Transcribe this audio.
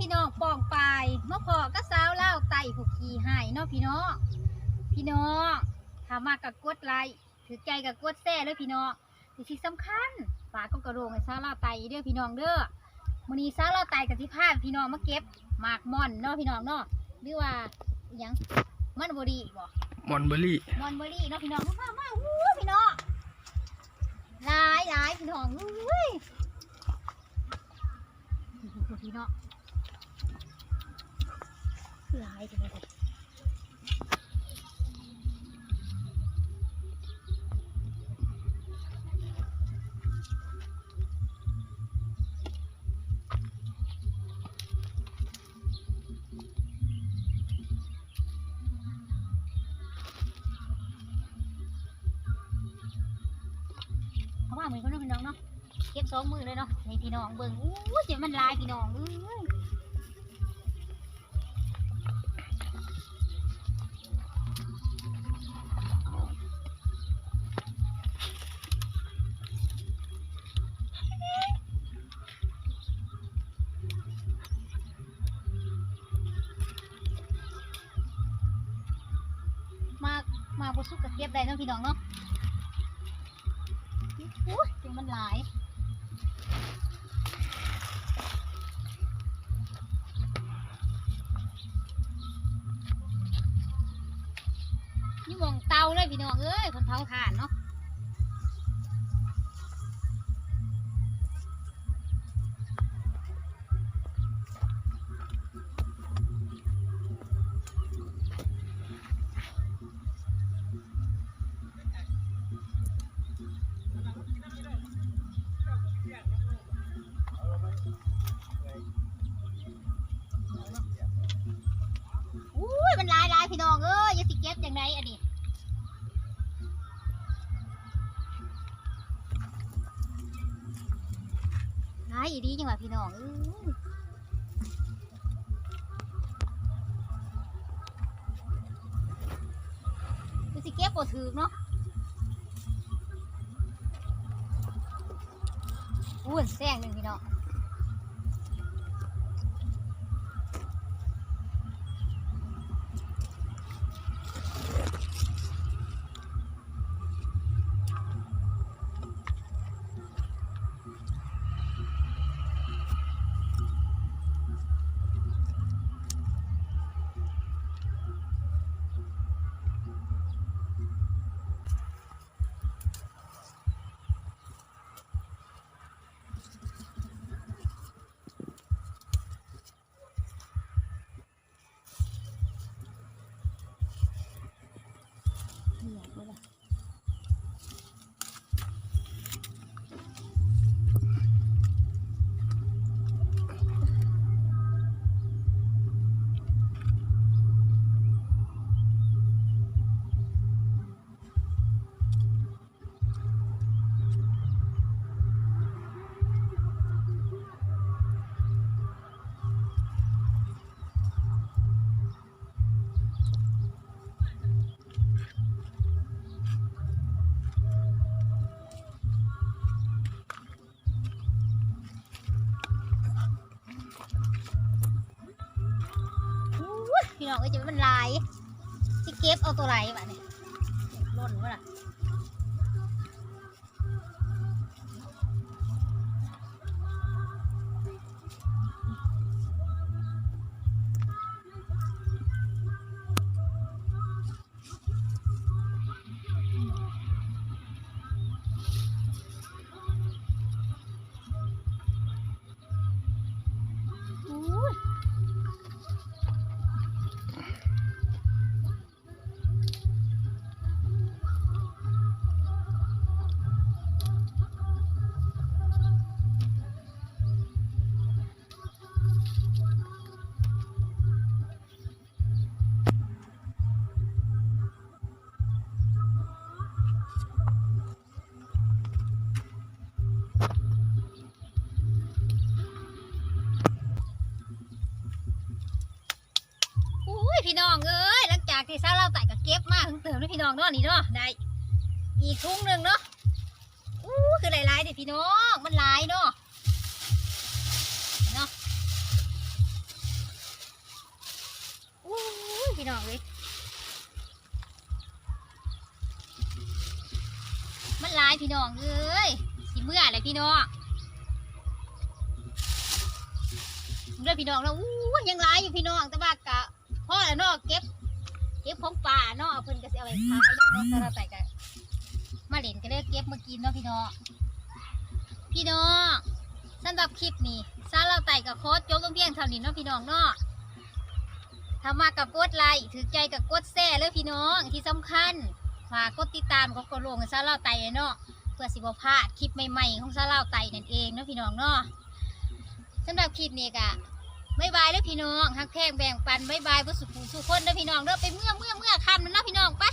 พี่น้องปองปายเมื่อพอก็สาวเล่าวไต่ผูกขี่ให้เนาะพี่น้องพี่น้องถ้ามากับกดไลค์ถือใจกับกดแซ่เลยพี่น้องที่สิ่งสำคัญฝากก็กระโดงให้สาวเล่าวไต่เด้อพี่น้องเด้อมื้อนี้สาวเล่าวไต่กับที่พาพี่น้องมาเก็บหมากม่อนเนาะพี่น้องเนาะหรือว่าอิหยังมันบดีบ่มอนเบอรี่มอนเบอรี่เนาะพี่น้องมามาอู้พี่น้องหลายหลายพี่น้องอุ้ยพี่น้อง หลายจังเลยเขาว่าเหมือนกันเนาะพี่น้องเนาะเก็บสองมือเลยเนาะให้พี่น้องเบิ่งอู้เจ็บมันลายพี่น้องเอ้ย มามาบสุกกระเก็บได้เนาะพี่น้องเนาะอู้เจ็บมันหลายนี่มองเตาเลยพี่น้องเอ้ยคนเผาถ่านเนาะ สิเก็บอย่างไรอันนี้หายอีดีจังหวะพี่น้องเอ้ยอย่าสิเก็บบ่ถือเนาะอุ้ยแซงหนึ่งพี่น้อง พี่น้องเอ้ยจะเป็นลายที่เก็บเอาตัวไหนวะเนี่ยล่นวะล่ะ พี่น้องเอ้ยหลังจากที่ซาเราไต่ก็เก็บมาถึงเติมด้วยพี่น้องเนาะนี่เนาะได้อีกทุ่งหนึ่งเนาะอู้คือหลายๆเด็พี่น้องมันหลายเนาะเนาะอู้พี่น้องเลยมันหลายพี่น้องเอ้ยสิเมื่อไรพี่น้องเรื่องพี่น้องแล้วอู้ยังหลายอยู่พี่น้องแต่ว่ากะ พ่อแล้วเนาะเก็บ เก็บของป่าเนาะเพิ่นก็สิเอาไปขายเนาะเนาะสาราไตกันมาเล่นก็เลยเก็บมากินเนาะพี่น้องพี่น้องสำหรับคลิปนี้ซาลาไตกับโค้ดจบลงเพียงเท่านี้เนาะพี่น้องเนาะถ้ามากับกดไลค์ถือใจกับกดแซ่เลยพี่น้องที่สำคัญฝากกดติดตามกับกดลงซาลาไตเนาะเพื่อสิบพลาดคลิปใหม่ๆของซาลาไตนั่นเองเนาะพี่น้องเนาะสำหรับคลิปนี้กะ บายบายเด้อพี่น้องหักแพงแบ่งปันบายบายบ่สุขผู้สุขคนเด้อพี่น้องเด้อไปเมื่อเมื่อเมื่อคำนั่นเนาะพี่น้องไป